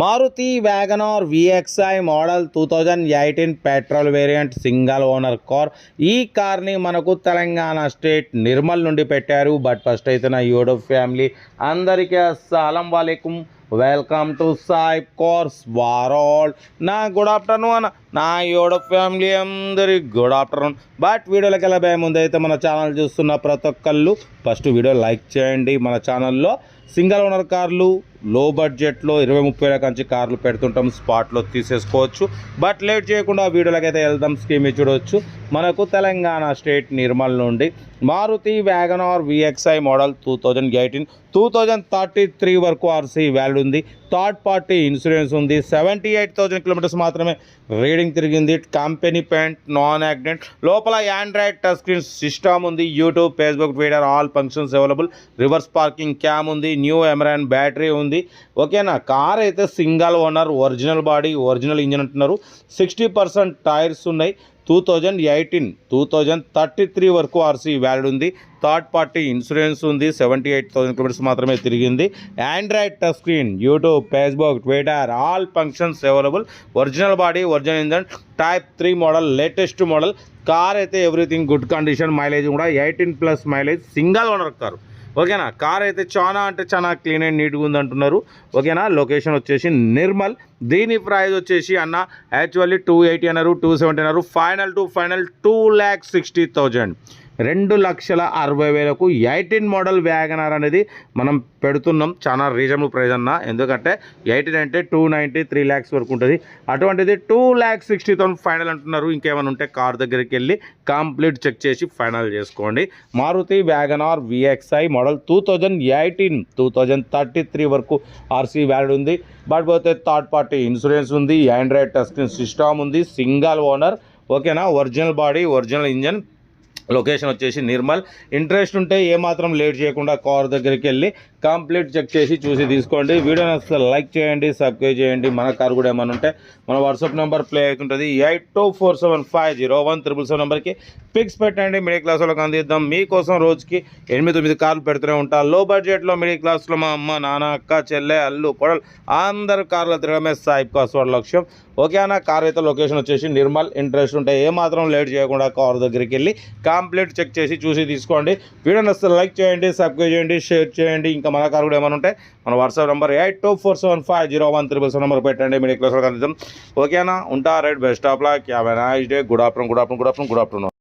Maruti WagonR VXI model two thousand eighteen petrol variant single owner car. ఈ కార్ని మనకు Telangana state Nirmal నుండి పెట్టారు. బట్ ఫస్ట్ అయితే నా యూట్యూబ్ ఫ్యామిలీ అందరికీ అస్సలం వాలేకుమ్ వెల్కమ్ టు సాయి కోర్స్ వారోల్ నా గుడ్ ఆఫ్టర్నూన్ అన్న. నా యోడ ఫ్యామిలీ అందరి గుడ్ ఆఫ్టర్నూన్ బట్ వీడియోలోకి వెళ్ళబోయే ముందు అయితే మన ఛానల్ చూస్తున్న ప్రతి ఒక్కళ్ళు ఫస్ట్ వీడియో లైక్ చేయండి. మన ఛానల్లో సింగల్ ఓనర్ కార్లు లో బడ్జెట్లో ఇరవై ముప్పై వేల కంచి కార్లు పెడుతుంటాం స్పాట్లో తీసేసుకోవచ్చు. బట్ లేట్ చేయకుండా వీడియోలకైతే అయితే వెళ్దాం స్కీమ్ చూడవచ్చు మనకు తెలంగాణ స్టేట్ నిర్మల్ నుండి Maruti WagonR VXI model two thousand eighteen two thousand thirty three వరకు ఆర్సీ వ్యాల్యూ ఉంది. థర్డ్ పార్టీ ఇన్సూరెన్స్ ఉంది. సెవెంటీ ఎయిట్ థౌజండ్ కిలోమీటర్స్ మాత్రమే రీడింగ్ తిరిగింది. Company paint non accident. లోపల ఆండ్రాయిడ్ టచ్ స్క్రీన్ సిస్టమ్ ఉంది. YouTube Facebook Twitter all functions available. Reverse parking cam ఉంది. New Amaron battery ఉంది. ఓకేనా? కార్ అయితే single owner original body original engine అంటున్నారు. Sixty percent tyres ఉన్నాయి. Two thousand eighteen two thousand thirty three వరకు RC valid ఉంది. Third party insurance ఉంది. Seventy eight thousand kilometres మాత్రమే తిరిగింది. Android touch screen YouTube Facebook Twitter all functions available original body original engine type three model latest model car అయితే everything good condition mileage కూడా eighteen plus mileage single owner car ఓకేనా? Car అయితే చాలా అంటే చాలా clean and నీట్గా ఉంది అంటున్నారు ఓకేనా? లొకేషన్ వచ్చేసి నిర్మల్. దీని ప్రైజ్ వచ్చేసి అన్న యాక్చువల్లీ టూ ఎయిటీ అన్నారు టూ సెవెంటీ అన్నారు. Final to final two lakh sixty thousand రెండు లక్షల అరవై వేలకు ఎయిటీన్ మోడల్ వ్యాగనార్ అనేది మనం పెడుతున్నాం. చాలా రీజనబుల్ ప్రైజ్ అన్న. ఎందుకంటే ఎయిటీన్ అంటే టూ నైంటీ త్రీ ల్యాక్స్ వరకు ఉంటుంది. అటువంటిది two lakhs sixty thousand final అంటున్నారు. ఇంకేమైనా ఉంటే కార్ దగ్గరికి వెళ్ళి కంప్లీట్ చెక్ చేసి ఫైనల్ చేసుకోండి. Maruti WagonR VXI model two thousand eighteen two thousand thirty three వరకు ఆర్సీ వ్యాలిడ్ ఉంది. బట్ పోతే థర్డ్ పార్టీ ఇన్సూరెన్స్ ఉంది. ఆండ్రాయిడ్ టచ్ స్క్రీన్ సిస్టమ్ ఉంది. సింగల్ ఓనర్ ఓకేనా? Original body original engine. Location వచ్చేసి Nirmal. Interest ఉంటే ఏమాత్రం లేట్ చేయకుండా కార్ దగ్గరికి వెళ్ళి కంప్లీట్ చెక్ చేసి చూసి తీసుకోండి. వీడియోని అసలు లైక్ చేయండి సబ్స్క్రైబ్ చేయండి. మన కార్ కూడా ఏమైనా ఉంటే మన వాట్సాప్ నెంబర్ ప్లే అవుతుంటుంది. Eight two four seven five zero one triple seven నెంబర్కి పిక్స్ పెట్టండి మిడిల్ క్లాస్ వాళ్ళకి అందిద్దాం. మీకోసం రోజుకి ఎనిమిది తొమ్మిది కార్లు పెడుతూనే ఉంటాం లో బడ్జెట్లో మిడిల్ క్లాస్లో మా అమ్మ నాన్న అక్క చెల్లె అల్లు కొడలు అందరు కార్లు తిరగమే సాయిబ్ కాస్ లక్ష్యం. ఓకే అన్న కార్ అయితే లొకేషన్ వచ్చేసి నిర్మల్ ఇంట్రెస్ట్ ఉంటే ఏమాత్రం లేట్ చేయకుండా కార్ దగ్గరికి వెళ్ళి కంప్లీట్ చెక్ చేసి చూసి తీసుకోండి. వీడియో నచ్చితే లైక్ చేయండి సబ్స్క్రైబ్ చేయండి షేర్ చేయండి. ఇంకా మన కార్ కూడా ఏమైనా ఉంటే మన WhatsApp number eight two four seven five zero one triple seven number పెట్టండి. మిడిల్ క్లాస్ అందిద్దాం. ఓకేనా ఉంటా రైట్ బెస్ట్ ఆఫ్ లాక్. యాభై nice day. Good afternoon good afternoon good afternoon good afternoon.